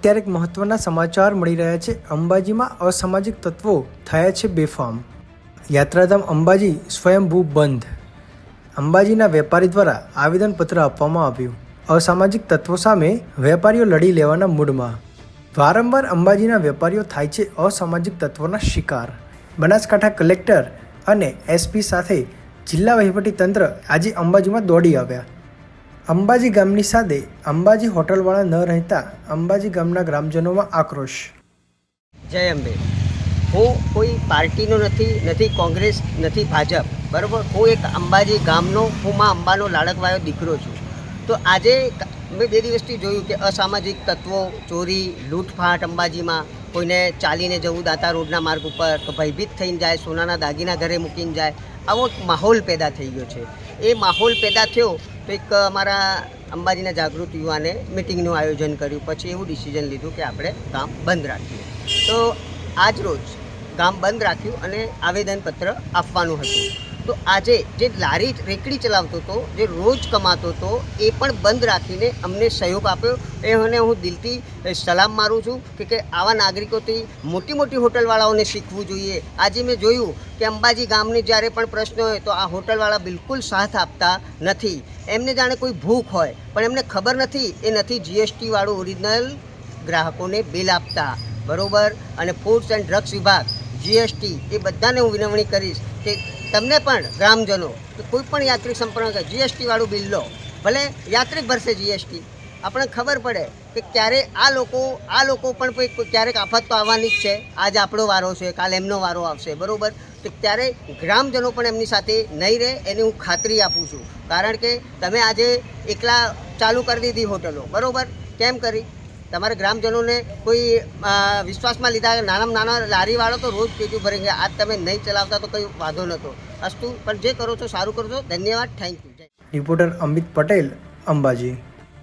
અત્યારે એક મહત્ત્વના સમાચાર મળી રહ્યા છે. અંબાજીમાં અસામાજિક તત્વો થયા છે બેફામ. યાત્રાધામ અંબાજી સ્વયંભૂ બંધ. અંબાજીના વેપારી દ્વારા આવેદનપત્ર આપવામાં આવ્યું. અસામાજિક તત્વો સામે વેપારીઓ લડી લેવાના મૂડમાં. વારંવાર અંબાજીના વેપારીઓ થાય છે અસામાજિક તત્વોના શિકાર. બનાસકાંઠા કલેક્ટર અને એસપી સાથે જિલ્લા વહીવટી તંત્ર આજે અંબાજીમાં દોડી આવ્યા. અંબાજી ગામની સાથે અંબાજી હોટલવાળા ન રહેતા અંબાજી ગામના ગ્રામજનોમાં આક્રોશ. જય અંબે. હું કોઈ પાર્ટીનો નથી નથી કોંગ્રેસ, નથી ભાજપ, બરાબર? હું એક અંબાજી ગામનો, હું માં અંબાનો લાડકવાયો દીકરો છું. તો આજે મેં બે દિવસથી જોયું કે અસામાજિક તત્વો, ચોરી, લૂંટફાટ અંબાજીમાં, કોઈને ચાલીને જવું દાતા રોડના માર્ગ ઉપર ભયભીત થઈને જાય, સોનાના દાગીના ઘરે મૂકીને જાય, આવો એક માહોલ પેદા થઈ ગયો છે. એ માહોલ પેદા થયો તો એક અમારા અંબાજીના જાગૃત યુવાને મિટિંગનું આયોજન કર્યું. પછી એવું ડિસિઝન લીધું કે આપણે ગામ બંધ રાખીએ. તો આજ રોજ ગામ બંધ રાખ્યું અને આવેદનપત્ર આપવાનું હતું. તો આજે જે લારી રેકડી ચલાવતો હતો, જે રોજ કમાતો હતો, એ પણ બંધ રાખીને અમને સહયોગ આપ્યો. એને હું દિલથી સલામ મારું છું કે કે આવા નાગરિકોથી મોટી મોટી હોટલવાળાઓને શીખવું જોઈએ. આજે મેં જોયું કે અંબાજી ગામની જ્યારે પણ પ્રશ્ન હોય તો આ હોટલવાળા બિલકુલ સાથ આપતા નથી. એમને જાણે કોઈ ભૂખ હોય, પણ એમને ખબર નથી, એ નથી જીએસટીવાળું ઓરિજિનલ ગ્રાહકોને બિલ આપતા. બરોબર? અને ફૂડ્સ એન્ડ ડ્રગ્સ વિભાગ જીએસટી એ બધાને હું વિનવણી કરીશ કે તમને પણ, ગ્રામજનો, કે કોઈ પણ યાત્રિક સંપર્ક જીએસટી વાળું બિલ લો. ભલે યાત્રિક ભરશે જીએસટી આપણે ખબર પડે કે ક્યારે આ લોકો આ લોકો પણ કોઈ- ક્યારેક આફત તો આવવાની જ છે. આજ આપણો વારો છે, કાલ એમનો વારો આવશે, બરોબર? તો ત્યારે ગ્રામજનો પણ એમની સાથે નહીં રહે, એની હું ખાતરી આપું છું. કારણ કે તમે આજે એકલા ચાલુ કરી દીધી હોટલો, બરાબર? કેમ કરી? તમારે ગ્રામજનોને કોઈ વિશ્વાસમાં લીધા નાનામાં નાના લારીવાળો તો રોજ પેટું ભરી આજ તમે નહીં ચલાવતા તો કંઈ વાંધો નહોતો. અસ્તુ, પણ જે કરો છો, સારું કરો છો. ધન્યવાદ. Thank you reporter Amit Patel, Ambaji.